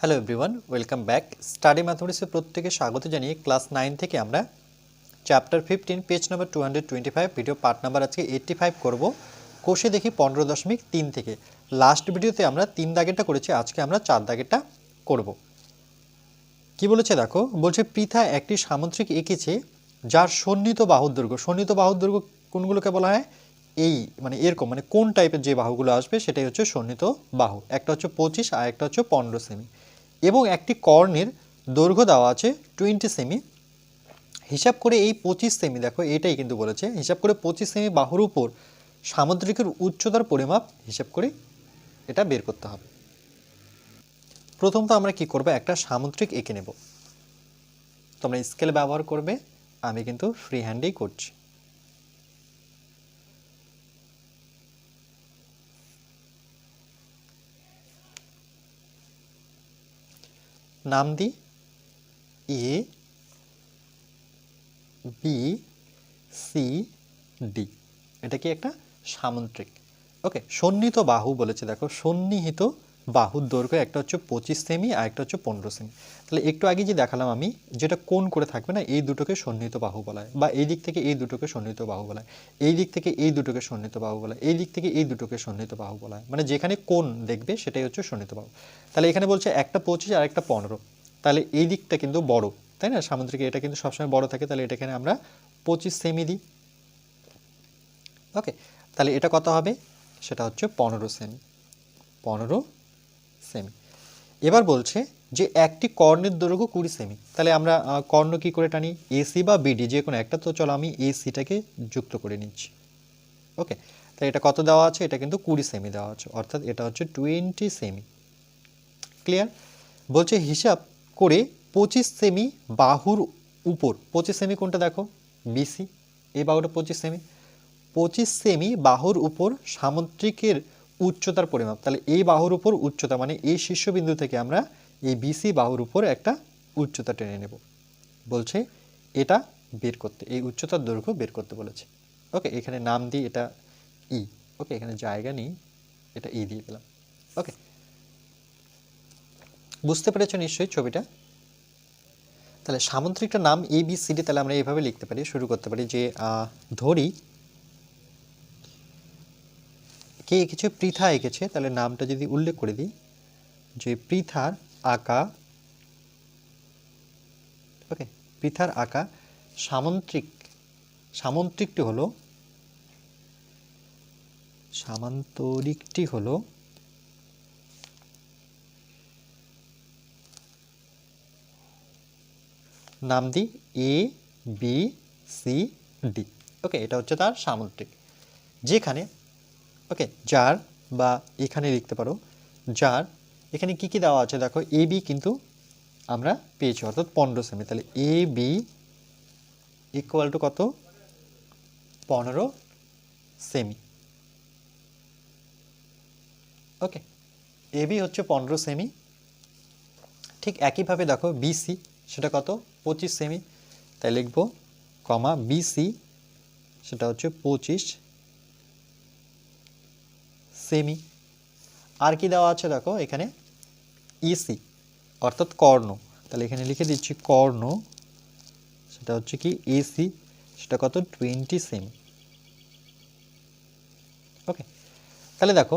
Hello everyone welcome back study ম্যাথমেটিক্সে প্রত্যেকে স্বাগত জানিয়ে ক্লাস নাইন থেকে আমরা chapter fifteen page number two hundred twenty five video part number আজকে এইট্টি ফাইভ করব। কোষে দেখি পনেরো দশমিক তিন থেকে। লাস্ট ভিডিওতে আমরা তিন দাগেরটা করেছি, আজকে আমরা চার দাগেরটা করব। কি বলেছে দেখো? বলছে, পৃথা একটি সামুদ্রিক এঁকেছে, যার সন্নিহিত বাহুর দৈর্ঘ্য সন্নিহিত বাহুর কোনগুলোকে বলা হয়? এই মানে এরকম মানে কোন টাইপের যে বাহুগুলো আসবে, সেটাই হচ্ছে সন্নিহিত বাহু। একটা হচ্ছে পঁচিশ আর একটা হচ্ছে পনেরো সেমি। এবং একটি কর্ণের দৈর্ঘ্য দেওয়া আছে টোয়েন্টি সেমি। হিসাব করে এই পঁচিশ সেমি, দেখো এটাই কিন্তু বলেছে, হিসাব করে পঁচিশ সেমি বাহুর উপর সামুদ্রিকের উচ্চতার পরিমাপ হিসাব করে এটা বের করতে হবে। প্রথমত আমরা কি করব? একটা সামুদ্রিক এঁকে নেব। তোমরা স্কেল ব্যবহার করবে, আমি কিন্তু ফ্রি হ্যান্ডেই করছি। নাম দিই? এ বি সি ডি এটা কি একটা সামুদ্রিক ওকে সন্নিহিত বাহু বলেছে, দেখো, সন্নিহিত বাহুর দৈর্ঘ্য, একটা হচ্ছে পঁচিশ সেমি আর একটা হচ্ছে পনেরো সেমি। তাহলে একটু আগে যে দেখালাম আমি, যেটা কোন করে থাকবে না, এই দুটোকে সন্নিহিত বাহু বলা হয়, বা এই দিক থেকে এই দুটোকে সন্নিহিত বাহু বলা হয়, এই দিক থেকে এই দুটোকে সন্নিহিত বাহু বলা হয়, এই দিক থেকে এই দুটোকে সন্নিহিত বাহু বলা হয়। মানে যেখানে কোন দেখবে, সেটাই হচ্ছে সন্নিহিত বাহু। তাহলে এখানে বলছে একটা পঁচিশ আর একটা পনেরো। তাহলে এই দিকটা কিন্তু বড়, তাই না? সামুদ্রিক এটা কিন্তু সবসময় বড় থাকে, তাহলে এটা এখানে আমরা পঁচিশ সেমি দিই। ওকে তাহলে এটা কত হবে? সেটা হচ্ছে পনেরো সেমি। পনেরো সেমি। এবার বলছে যে একটি কর্ণের দৈর্ঘ্য কুড়ি সেমি। তাহলে আমরা কর্ণ কি করে টানি? এসি বা বিডি যে কোনো একটা। তো চলো আমি এসিটাকে যুক্ত করে নিচ্ছি। ওকে? তাহলে এটা কত দেওয়া আছে? এটা কিন্তু কুড়ি সেমি দেওয়া আছে। অর্থাৎ এটা হচ্ছে টোয়েন্টি সেমি। ক্লিয়ার? বলছে হিসাব করে পঁচিশ সেমি বাহুর উপর। পঁচিশ সেমি কোনটা দেখো? বিসি এই বাহুটা পঁচিশ সেমি। পঁচিশ সেমি বাহুর উপর সামুদ্রিকের উচ্চতার পরিমাপ। তাহলে এই বাহুর উপর উচ্চতা মানে এই শীর্ষবিন্দু থেকে আমরা এই বিসি বাহুর উপর একটা উচ্চতা টেনে নেব। বলছে এটা বের করতে, এই উচ্চতার দৈর্ঘ্য বের করতে বলেছে। ওকে এখানে নাম দিই এটা ই ওকে এখানে জায়গা নিই, এটা ই দিয়ে দিলাম। ওকে বুঝতে পেরেছ নিশ্চয়ই ছবিটা? তাহলে সামুদ্রিকটা নাম এ বি সি ডি তাহলে আমরা এইভাবে লিখতে পারি, শুরু করতে পারি যে ধরি কে এঁকেছে? পৃথা এঁকেছে। তাহলে নামটা যদি উল্লেখ করে দিই, যে পৃথার আঁকা, ওকে, পৃথার আঁকা সামন্ত্রিক, সামন্ত্রিকটি হলো, সামান্তরিকটি হলো নাম দিই A, B, C, D. Okay, এটা হচ্ছে তার সামুদ্রিক যেখানে ওকে, যার বা এখানে লিখতে পারো, যার, এখানে কি কি দেওয়া আছে? দেখো, এ, বি কিন্তু আমরা পেয়েছি, অর্থাৎ পনেরো সেমি। তাহলে এ, বি ইকুয়াল টু কত? পনেরো সেমি। ওকে, এ, বি হচ্ছে পনেরো সেমি। ঠিক একইভাবে দেখো বিসি সেটা কত? পঁচিশ সেমি। তাই লিখব, কমা বিসি সেটা হচ্ছে পঁচিশ সেমি। আর কি দেওয়া আছে দেখো এখানে? ইসি, অর্থাৎ কর্ণ। তাহলে এখানে লিখে দিচ্ছি কর্ণ। সেটা হচ্ছে কি এসি সেটা কত? Twenty semi. ওকে, তাহলে দেখো,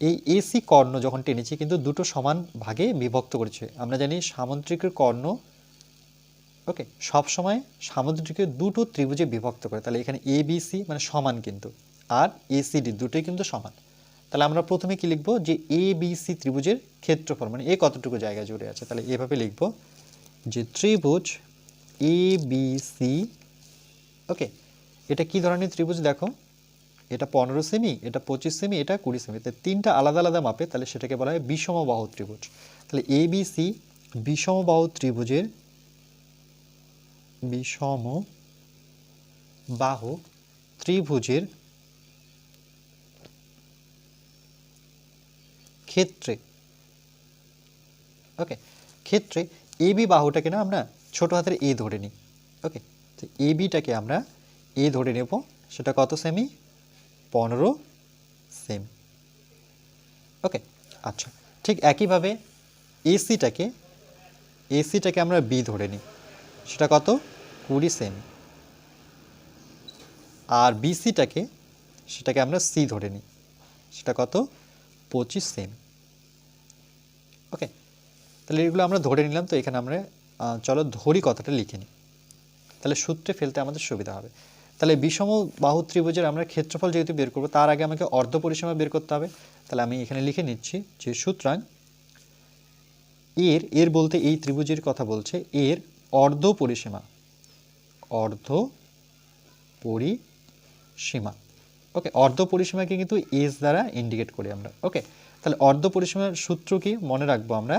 এই এসি কর্ণ যখন টেনেছি কিন্তু দুটো সমান ভাগে বিভক্ত করেছে। আমরা জানি সামুদ্রিকের কর্ণ। ওকে, সব সময় সামুদ্রিকের দুটো ত্রিভুজে বিভক্ত করে। তাহলে এখানে এবিসি মানে সমান কিন্তু। আর এসিডি দুটোই কিন্তু সমান। তাহলে আমরা প্রথমে কি লিখব? যে এ বি সি ত্রিভুজের ক্ষেত্রফল মানে এ কতটুকু জায়গা জুড়ে আছে? তাহলে এভাবে লিখব। যে ত্রিভুজ এ বি সি ওকে এটা কি ধরনের ত্রিভুজ দেখো? এটা পনেরো সেমি এটা পঁচিশ সেমি এটা কুড়ি সেমি তাহলে তিনটা আলাদা আলাদা মাপে, তাহলে সেটাকে বলা হয় বিষমবাহু ত্রিভুজ। তাহলে এ বি সি বিষমবাহু ত্রিভুজের বিষম বাহু ত্রিভুজের ক্ষেত্রে ওকে ক্ষেত্রে এ বি বাহুটাকে না আমরা ছোট হাতের এ ধরে নিই ওকে তো এ বিটাকে আমরা এ ধরে নেব, সেটা কত সেমি পনেরো সেমি ওকে আচ্ছা ঠিক একইভাবে এসিটাকে এসিটাকে আমরা বি ধরে নিই, সেটা কত? কুড়ি সেমি আর বিসিটাকে সেটাকে আমরা সি ধরে নিই, সেটা কত? পঁচিশ সেমি ওকে তাহলে এগুলো আমরা ধরে নিলাম, তো এখানে আমরা চলো ধরি কথাটা লিখে নিই। তাহলে সূত্রে ফেলতে আমাদের সুবিধা হবে। তাহলে বিষম বাহু ত্রিভুজের আমরা ক্ষেত্রফল যেহেতু বের করব, তার আগে আমাকে অর্ধ পরিসীমা বের করতে হবে। তাহলে আমি এখানে লিখে নিচ্ছি যে সুতরাং এর এর বলতে এই ত্রিভুজের কথা বলছে, এর অর্ধ পরিসীমা অর্ধ পরিসীমা। ওকে অর্ধ পরিসীমাকে কিন্তু এস দ্বারা ইন্ডিকেট করি আমরা। ওকে তাহলে অর্ধ পরিসীমার সূত্র কি? মনে রাখব আমরা।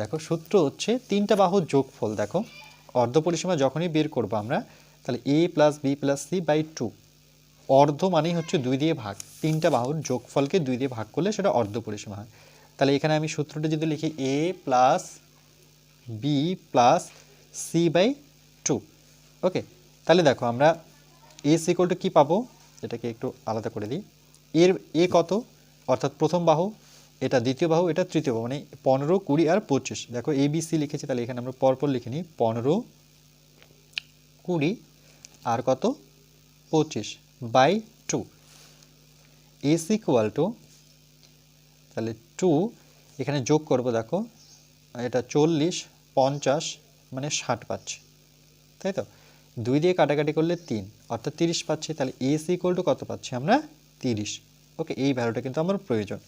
দেখো, সূত্র হচ্ছে তিনটা বাহুর যোগফল, দেখো। অর্ধ পরিসীমা যখনই বের করব আমরা, তাহলে A plus B plus C by two অর্ধ মানেই হচ্ছে দুই দিয়ে ভাগ। তিনটা বাহুর যোগফলকে দুই দিয়ে ভাগ করলে সেটা অর্ধ পরিসীমা হয়। তাহলে এখানে আমি সূত্রটা যদি লিখি A plus B plus C by two okay তাহলে দেখো আমরা এ সিকল টু কী পাবো? এটাকে একটু আলাদা করে দিই। এর এ কত? অর্থাৎ প্রথম বাহু এটা দ্বিতীয় বাহু, এটা তৃতীয় বাহু মানে পনেরো, কুড়ি আর পঁচিশ। দেখো এ বি সি লিখেছি, তাহলে এখানে আমরা পরপর লিখে নিই। পনেরো, কুড়ি আর কত? পঁচিশ by two. S equal to তাহলে টু এখানে যোগ করব, দেখো, এটা চল্লিশ, পঞ্চাশ মানে ষাট পাচ্ছি। তাই তো? দুই দিয়ে কাটাকাটি করলে তিন, অর্থাৎ তিরিশ পাচ্ছি, তাহলে এস ইকুয়াল টু কত পাচ্ছি আমরা? তিরিশ। ওকে, এই ভ্যালুটা কিন্তু আমার প্রয়োজন।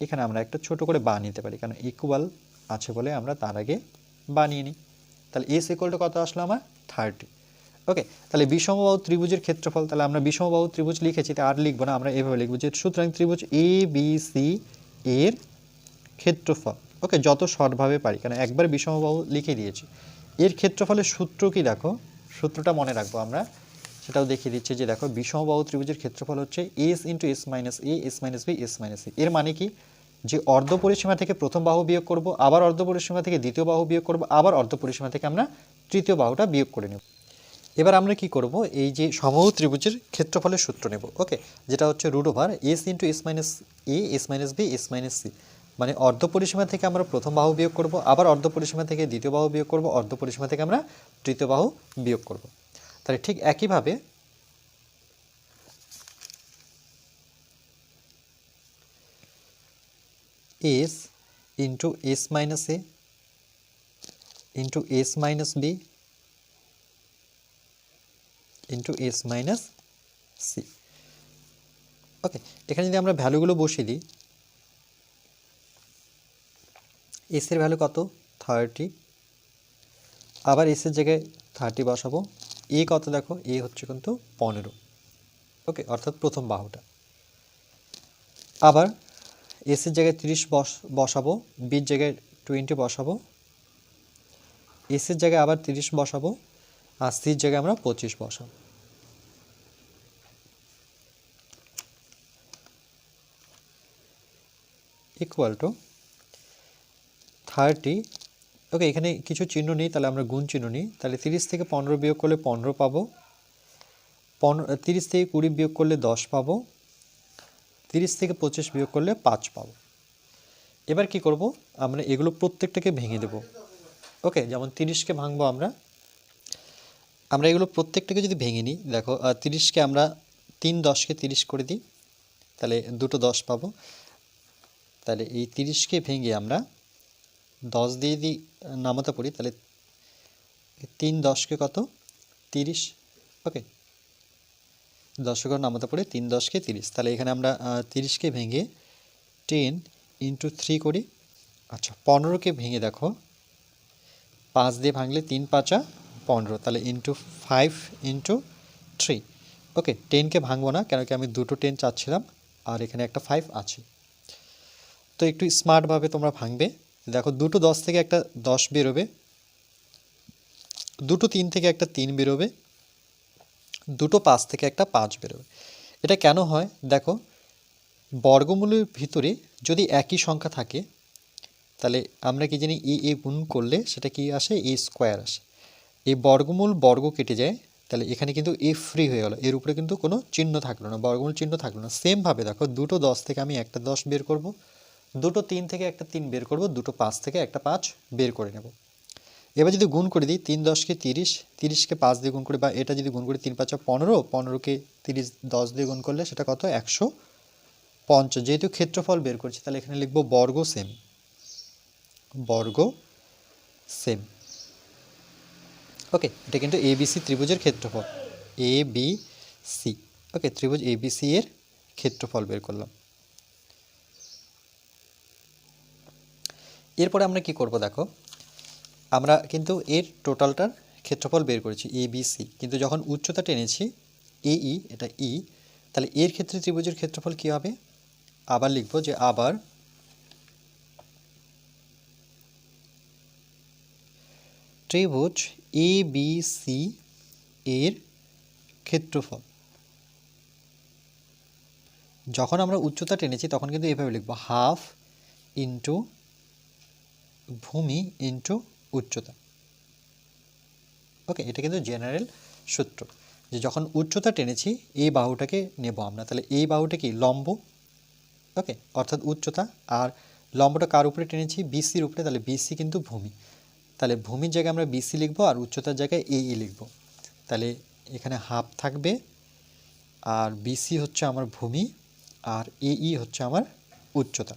এখানে আমরা একটা ছোট করে বা নিতে পারি, কারণ ইকুয়াল আছে বলে আমরা তার আগে বানিয়ে নিই। তাহলে এস ইকুয়াল টু কত আসলো আমার? থার্টি ওকে তাহলে বিষমবাহু ত্রিভুজের ক্ষেত্রফল, তাহলে আমরা বিষমবাহু ত্রিভুজ লিখেছি, তা আর লিখব না, আমরা এভাবে লিখব যে সুতরাং ত্রিভুজ এ বি সি এর ক্ষেত্রফল। ওকে যত শর্টভাবে পারি, কারণ একবার বিষমবাহু লিখে দিয়েছি। এর ক্ষেত্রফলের সূত্র কি দেখো? সূত্রটা মনে রাখব আমরা। সেটাও দেখিয়ে দিচ্ছে যে দেখো বিষমবাহু ত্রিভুজের ক্ষেত্রফল হচ্ছে S into S minus A, S minus B, S minus C. এর মানে কি? যে অর্ধ পরিসীমা থেকে প্রথম বাহু বিয়োগ করব, আবার অর্ধ পরিসীমা থেকে দ্বিতীয় বাহু বিয়োগ করব, আবার অর্ধ পরিসীমা থেকে আমরা তৃতীয় বাহুটা বিয়োগ করে নেব। এবার আমরা কি করব? এই যে সমবাহু ত্রিভুজের ক্ষেত্রফলের সূত্র নেব, ওকে? যেটা হচ্ছে root over S into S minus A, S minus B, S minus C. মানে অর্ধ পরিসীমা থেকে আমরা প্রথম বাহু বিয়োগ করব, আবার অর্ধ পরিসীমা থেকে দ্বিতীয় বাহু বিয়োগ করব, অর্ধ পরিসীমা থেকে আমরা তৃতীয় বাহু বিয়োগ করব। তাহলে ঠিক একইভাবে S into S minus A into S minus B into S minus C okay এখানে যদি আমরা ভ্যালুগুলো বসিয়ে দিই এস এর ভ্যালু কত? থার্টি আবার এসের জায়গায় থার্টি বসাবো। এ কত দেখো, এ হচ্ছে কিন্তু পনেরো। ওকে, অর্থাৎ প্রথম বাহুটা। আবার এসের জায়গায় তিরিশ বস, বসাবো বির জায়গায় টোয়েন্টি বসাবো। এসের জায়গায় আবার তিরিশ বসাবো, আর সির জায়গায় আমরা পঁচিশ বসাবো। ইকুয়াল টু থার্টি ওকে এখানে কিছু চিহ্ন নেই, তাহলে আমরা গুণ চিহ্ন নিই। তাহলে তিরিশ থেকে পনেরো বিয়োগ করলে পনেরো পাবো। পনেরো তিরিশ থেকে কুড়ি বিয়োগ করলে দশ পাবো। তিরিশ থেকে পঁচিশ বিয়োগ করলে পাঁচ পাবো। এবার কি করব? আমরা এগুলো প্রত্যেকটাকে ভেঙে দেব। ওকে যেমন তিরিশকে ভাঙবো আমরা। আমরা এগুলো প্রত্যেকটাকে যদি ভেঙে নিই, দেখো তিরিশকে আমরা তিন দশকে তিরিশ করে দিই। তাহলে দুটো দশ পাবো। তাহলে এই তিরিশকে ভেঙে আমরা দশ দিয়ে দিই নামাতে পড়ি, তাহলে তিন দশকে কত? তিরিশ? ওকে। দশকে নামাতে পড়ে? তিন দশকে তিরিশ। তাহলে এখানে আমরা তিরিশকে ভেঙে টেন ইন্টু থ্রি করি। আচ্ছা পনেরোকে ভেঙে দেখো। পাঁচ দিয়ে ভাঙলে তিন পাঁচা পনেরো। তাহলে into five into three okay, টেনকে ভাঙবো না, কেন কি আমি দুটো টেন চাচ্ছিলাম, আর এখানে একটা ফাইভ আছে। তো একটু স্মার্টভাবে তোমরা ভাঙবে। দেখো দুটো দশ থেকে একটা দশ বেরোবে। দুটো তিন থেকে একটা তিন বেরোবে। দুটো পাঁচ থেকে একটা পাঁচ বেরোবে। এটা কেন হয়? দেখো, বর্গমূলের ভিতরে যদি একই সংখ্যা থাকে, তাহলে আমরা কি জানি এ এ গুণ করলে সেটা কি আসে? এ স্কোয়ার আসে। এই বর্গমূল বর্গ কেটে যায়, তাহলে এখানে কিন্তু এ ফ্রি হয়ে গেল। এর উপরে কিন্তু কোনো চিহ্ন থাকল না, বর্গমূল চিহ্ন থাকল না। সেমভাবে দেখো, দুটো দশ থেকে আমি একটা দশ বের করব। দুটো তিন থেকে একটা তিন বের করব, দুটো পাঁচ থেকে একটা পাঁচ বের করে নেব। এবার যদি গুণ করে দিই, তিন দশকে তিরিশ, তিরিশকে পাঁচ দিয়ে গুণ করি, বা এটা যদি গুণ করি তিন পাঁচা পনেরো, পনেরোকে তিরিশ দশ দিয়ে গুণ করলে সেটা কত? একশো পঞ্চাশ। যেহেতু ক্ষেত্রফল বের করছি, তাহলে এখানে লিখব বর্গ সেম। বর্গ সেম। ওকে, এটা কিন্তু এবিসি ত্রিভুজের ক্ষেত্রফল। এ বি সি ওকে, ত্রিভুজ এবিসি এর ক্ষেত্রফল বের করলাম। এরপরে আমরা কি করব দেখো? আমরা কিন্তু এর টোটালটার ক্ষেত্রফল বের করেছি এ বি সি কিন্তু যখন উচ্চতা টেনেছি এ ই এটা ই তাহলে এর ক্ষেত্রে ত্রিভুজের ক্ষেত্রফল কি হবে? আবার লিখব যে আবার ত্রিভুজ এ বি সি এর ক্ষেত্রফল। যখন আমরা উচ্চতা টেনেছি, তখন কিন্তু এভাবে লিখব হাফ ইন্টু ভূমি ইন্টু উচ্চতা। ওকে এটা কিন্তু জেনারেল সূত্র। যে যখন উচ্চতা টেনেছি, এই বাহুটাকে নেব আমরা। তাহলে এই বাহুটা কি? লম্ব। ওকে অর্থাৎ উচ্চতা। আর লম্বটা কার উপরে টেনেছি? বিসির উপরে। তাহলে বিসি কিন্তু ভূমি। তাহলে ভূমির জায়গায় আমরা বিসি লিখব আর উচ্চতার জায়গায় এ ই লিখব। তাহলে এখানে হাফ থাকবে। আর বিসি হচ্ছে আমার ভূমি। আর এ ই হচ্ছে আমার উচ্চতা।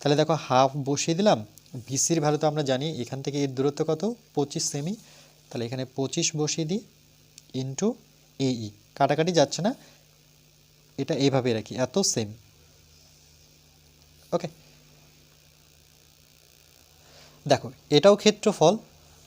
তাহলে দেখো হাফ বসিয়ে দিলাম। বিসির ভ্যালু তো আমরা জানি, এখান থেকে এর দূরত্ব কত? পঁচিশ সেমি তাহলে এখানে পঁচিশ বসিয়ে দিই ইন্টু এই কাটাকাটি যাচ্ছে না, এটা এইভাবে রাখি, এত সেম ওকে দেখো, এটাও ক্ষেত্রফল,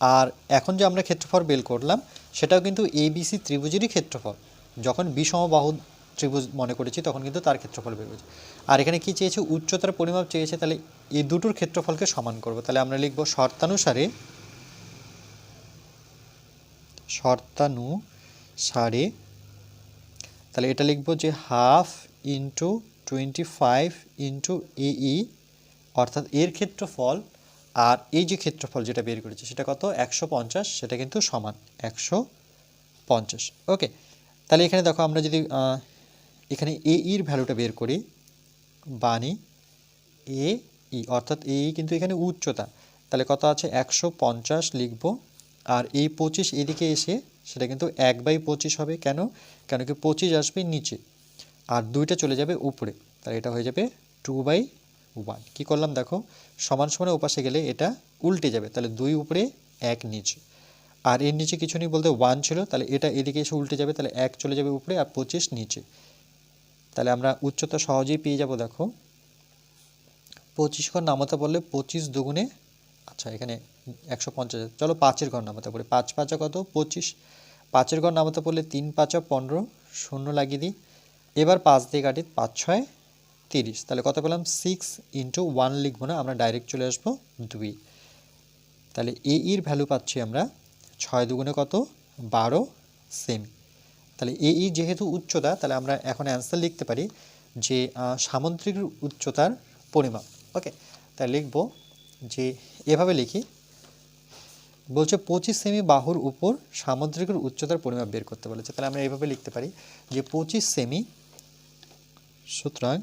আর এখন যে আমরা ক্ষেত্রফল বের করলাম, সেটাও কিন্তু এবিসি ত্রিভুজেরই ক্ষেত্রফল। যখন বিষমবাহু ত্রিভুজ মনে করেছি, তখন কিন্তু তার ক্ষেত্রফল বের করেছি আর এখানে কি চেয়েছে? উচ্চতার পরিমাপ চেয়েছে, তাহলে এই দুটোর ক্ষেত্রফলকে সমান করব। তাহলে আমরা লিখব শর্তানুসারে শর্তানুসারে, তাহলে এটা লিখব যে half into twenty five into এই অর্থাৎ এর ক্ষেত্রফল আর এই যে ক্ষেত্রফল যেটা বের করেছে, সেটা কত? একশো পঞ্চাশ, সেটা কিন্তু সমান একশো পঞ্চাশ। ওকে, তাহলে এখানে দেখো আমরা যদি এখানে এ ইর ভ্যালুটা বের করি বানি এ ই, অর্থাৎ এ কিন্তু এখানে উচ্চতা। তাহলে কত আছে? একশো পঞ্চাশ লিখব, আর এই পঁচিশ এদিকে এসে সেটা কিন্তু এক বাই পঁচিশ হবে। কেন? কেন কি পঁচিশ আসবে নিচে, আর দুইটা চলে যাবে উপরে। তাহলে এটা হয়ে যাবে টু বাই ওয়ান। কী করলাম দেখো? সমান সমানে ওপাশে গেলে এটা উল্টে যাবে। তাহলে দুই উপরে, এক নিচে। আর এর নিচে কিছু নেই বলতে ওয়ান ছিল। তাহলে এটা এদিকে এসে উল্টে যাবে। তাহলে এক চলে যাবে উপরে আর পঁচিশ নিচে। তাহলে আমরা উচ্চতা সহজেই পেয়ে যাব, দেখো। পঁচিশ ঘর নামাতে বললে পঁচিশ দুগুণে আচ্ছা এখানে একশো পঞ্চাশ। চলো পাঁচের ঘর নামাতে পড়ে পাঁচ পাঁচা কত? পঁচিশ। পাঁচের ঘর নামাতে পড়লে তিন পাঁচা পনেরো, শূন্য লাগিয়ে দিই। এবার পাঁচ দিয়ে কাটি, পাঁচ ছয়, তিরিশ। তাহলে কত পেলাম? সিক্স ইন্টু ওয়ান লিখব না, আমরা ডাইরেক্ট চলে আসব দুই। তাহলে এ ইর ভ্যালু পাচ্ছি আমরা ছয় দুগুণে কত? বারো, সেমি। তাহলে এ ই যেহেতু উচ্চতা, তাহলে আমরা এখন অ্যান্সার লিখতে পারি যে সামুদ্রিক উচ্চতার পরিমাপ। ওকে তাই লিখব যে, এভাবে লিখি। বলছে পঁচিশ সেমি বাহুর উপর সামুদ্রিকের উচ্চতার পরিমাপ বের করতে বলেছে। তাহলে আমরা এইভাবে লিখতে পারি যে, পঁচিশ সেমি, সুতরাং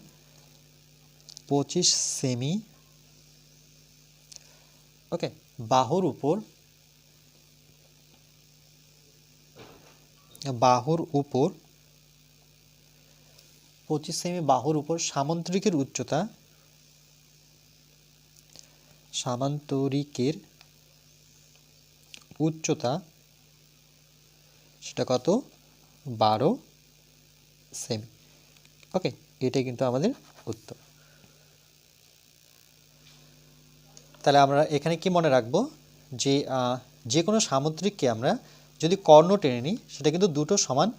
পঁচিশ সেমি ওকে বাহুর উপর বাহুর উপর, পঁচিশ সেমি বাহুর উপর সামান্তরিকের উচ্চতা সামান্তরিকের উচ্চতা সেটা কত? বারো সেমি। ওকে, এটাই কিন্তু আমাদের উত্তর। তাহলে আমরা এখানে কি মনে রাখব? যে যে কোনো সামুদ্রিককে আমরা যদি কর্ণ টেনে নিই, সেটা কিন্তু দুটো সমান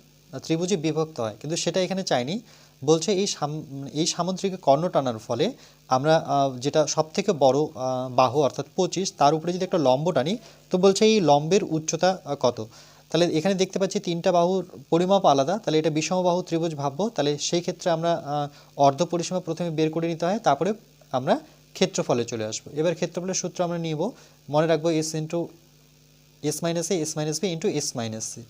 ত্রিভুজে বিভক্ত হয়। কিন্তু সেটা এখানে চাইনি। বলছে এই সাম- এই সামুদ্রিকে কর্ণ টানার ফলে আমরা যেটা সব থেকে বড় বাহু অর্থাৎ পঁচিশ, তার উপরে যদি একটা লম্ব টানি, তো বলছে এই লম্বের উচ্চতা কত? তাহলে এখানে দেখতে পাচ্ছি তিনটা বাহুর পরিমাপ আলাদা। তাহলে এটা বিষমবাহু ত্রিভুজ ভাববো। তাহলে সেই ক্ষেত্রে আমরা অর্ধ পরিসীমা প্রথমে বের করে নিতে হয়। তারপরে আমরা ক্ষেত্রফলে চলে আসব। এবার ক্ষেত্রফলের সূত্র আমরা নিব। মনে রাখব S into S minus A S minus B into S minus C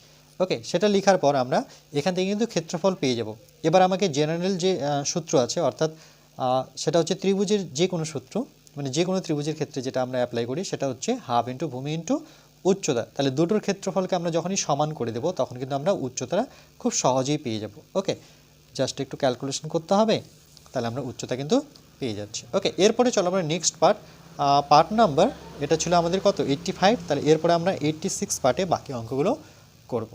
okay সেটা লেখার পর আমরা এখান থেকে কিন্তু ক্ষেত্রফল পেয়ে যাব। এবার আমাকে জেনারেল যে সূত্র আছে, অর্থাৎ সেটা হচ্ছে ত্রিভুজের যে কোনো সূত্র মানে যে কোনো ত্রিভুজের ক্ষেত্রে যেটা আমরা অ্যাপ্লাই করি, সেটা হচ্ছে হাফ ইন্টু ভূমি ইন্টু উচ্চতা। তাহলে দুটোর ক্ষেত্রফলকে আমরা যখনই সমান করে দেবো, তখন কিন্তু আমরা উচ্চতাটা খুব সহজেই পেয়ে যাব। ওকে জাস্ট একটু ক্যালকুলেশন করতে হবে, তাহলে আমরা উচ্চতা কিন্তু পেয়ে যাচ্ছি। ওকে এরপরে চলো আমরা নেক্সট পার্ট পার্ট নাম্বার এটা ছিল আমাদের কত? এইট্টি ফাইভ তাহলে এরপরে আমরা এইট্টি সিক্স পার্টে বাকি অঙ্কগুলো করব।